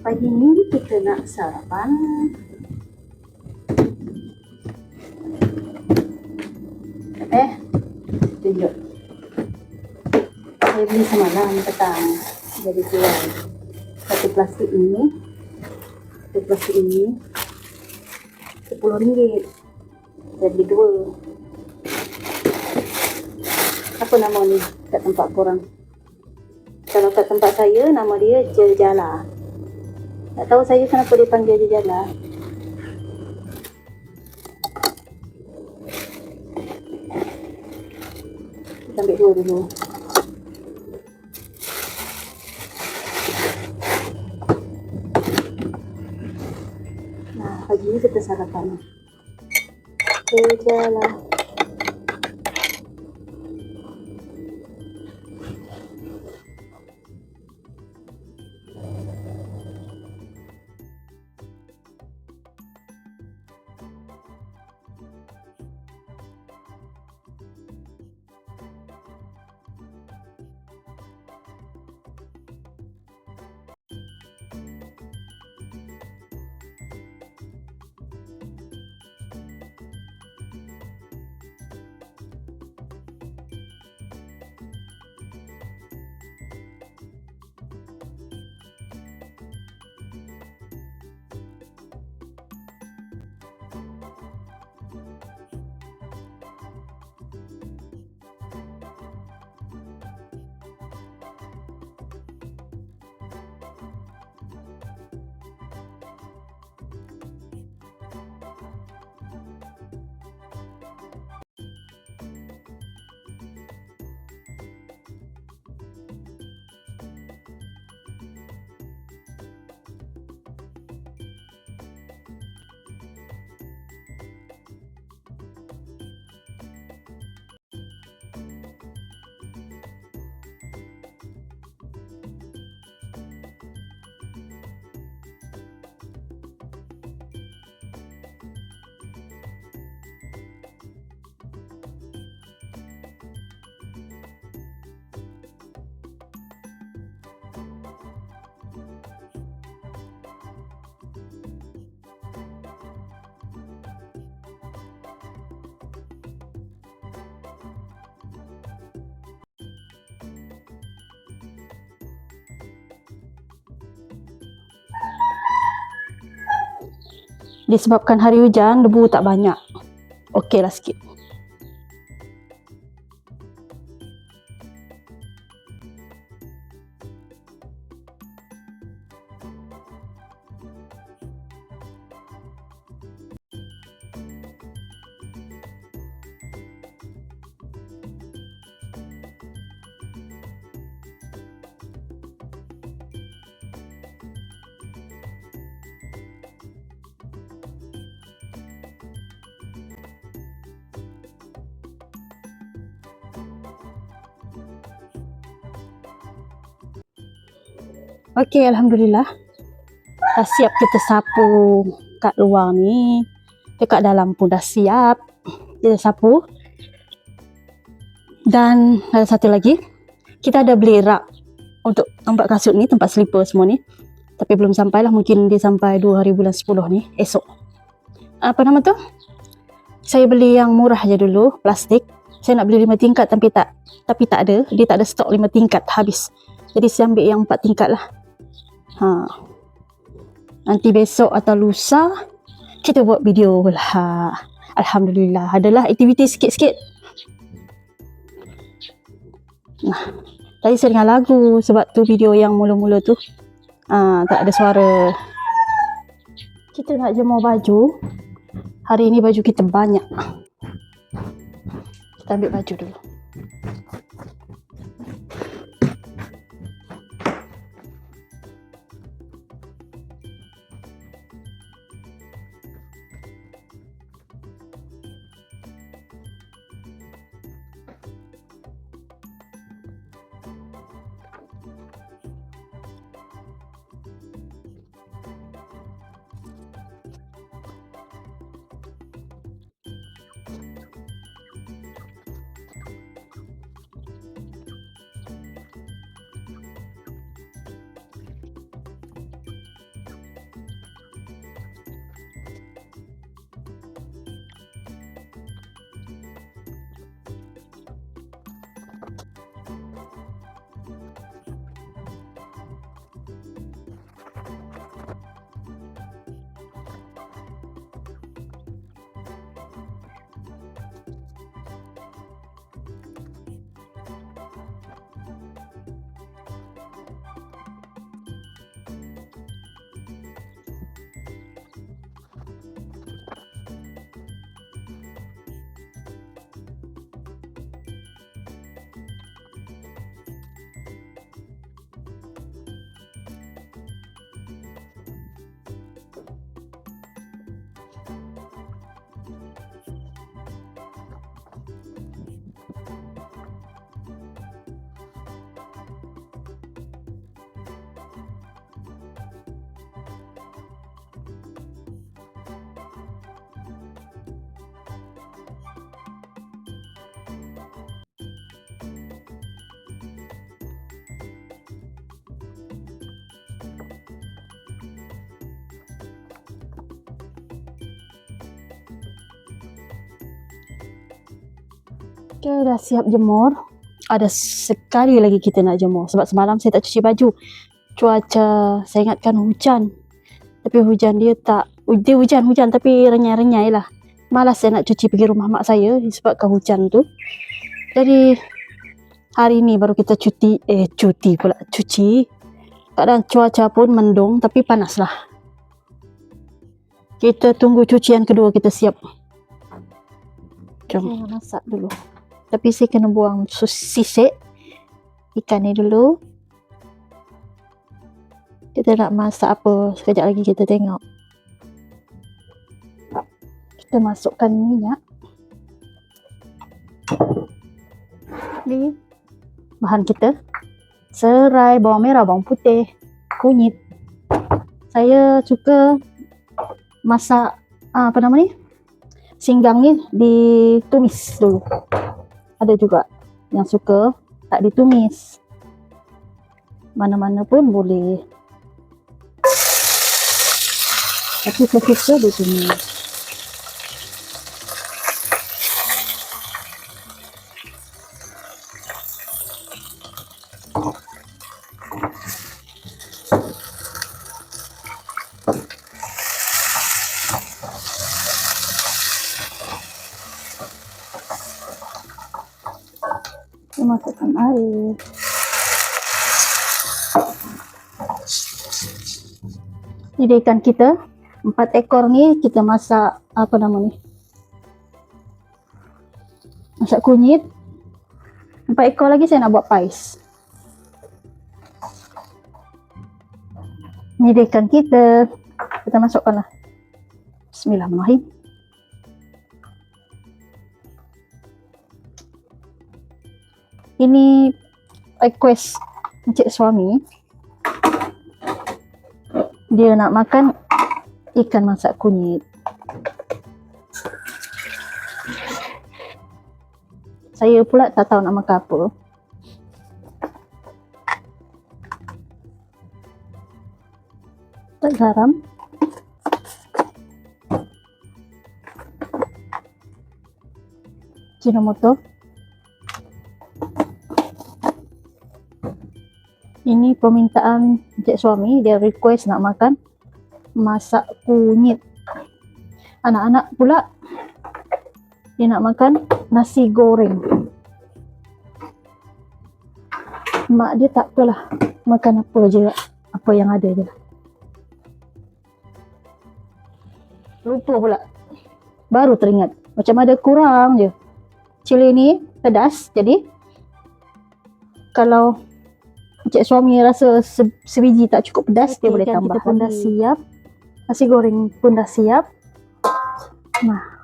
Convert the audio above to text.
Pagi ni kita nak sarapan. Eh, tunjuk. Saya beli semalam petang. Jadi jual. Satu plastik ini. Satu plastik ini. Sepuluh ringgit. Saya beli dua. Apa nama ni kat tempat korang? Kalau kat tempat saya, nama dia Jejala. Tak tahu saya kenapa dia panggil Jejala. Kita ambil dua dulu. Nah, pagi ni kita sarapan. Jejala. Disebabkan hari hujan, debu tak banyak. Okeylah sikit. Okey, Alhamdulillah. Dah siap kita sapu kat luar ni. Dekat dalam pun dah siap. Kita sapu. Dan ada satu lagi. Kita ada beli rak untuk tempat kasut ni, tempat slipper semua ni. Tapi belum sampai lah. Mungkin dia sampai 2 hari bulan 10 ni, esok. Apa nama tu? Saya beli yang murah je dulu, plastik. Saya nak beli 5 tingkat tapi tak tapi tak ada. Dia tak ada stok 5 tingkat, habis. Jadi saya ambil yang 4 tingkat lah. Ha. Nanti besok atau lusa kita buat video lah. Alhamdulillah. Adalah aktiviti sikit-sikit. Nah, tadi saya dengar lagu sebab tu video yang mula-mula tu ah tak ada suara. Kita nak jemur baju. Hari ini baju kita banyak. Kita ambil baju dulu. Okay, dah siap jemur. Ada sekali lagi kita nak jemur. Sebab semalam saya tak cuci baju. Cuaca, saya ingatkan hujan. Tapi hujan dia tak, dia hujan-hujan tapi renyai-renyai lah. Malas saya nak cuci pergi rumah mak saya disebabkan hujan tu. Jadi, hari ni baru kita cuti, eh cuti pula, cuci. Kadang cuaca pun mendung tapi panas lah. Kita tunggu cucian kedua kita siap. Jom. Saya masak dulu. Tapi saya kena buang sisik ikan ni dulu. Kita nak masak apa sekejap lagi kita tengok. Kita masukkan minyak. Ni bahan kita. Serai, bawang merah, bawang putih, kunyit. Saya suka masak ah, apa nama ni? Singgang ni ditumis dulu ada juga yang suka tak ditumis. Mana-mana pun boleh. Tapi saya suka ditumis Kita masukkan air. Ini ikan kita. Empat ekor ni kita masak apa nama ni? Masak kunyit. Empat ekor lagi saya nak buat pais. Ini ikan kita. Kita masukkanlah. Bismillahirrahmanirrahim. Ini request encik suami. Dia nak makan ikan masak kunyit. Saya pula tak tahu nak makan apa. Tak garam. Jinomoto Ini permintaan encik suami, dia request nak makan masak kunyit. Anak-anak pula dia nak makan nasi goreng. Mak dia tak apalah makan apa je apa yang ada je. Lupa pula. Baru teringat. Macam ada kurang je. Cili ni pedas jadi kalau Encik suami rasa se sebiji tak cukup pedas, okay, dia boleh tambah. Kita pun dah siap. Nasi goreng pun dah siap. Nah,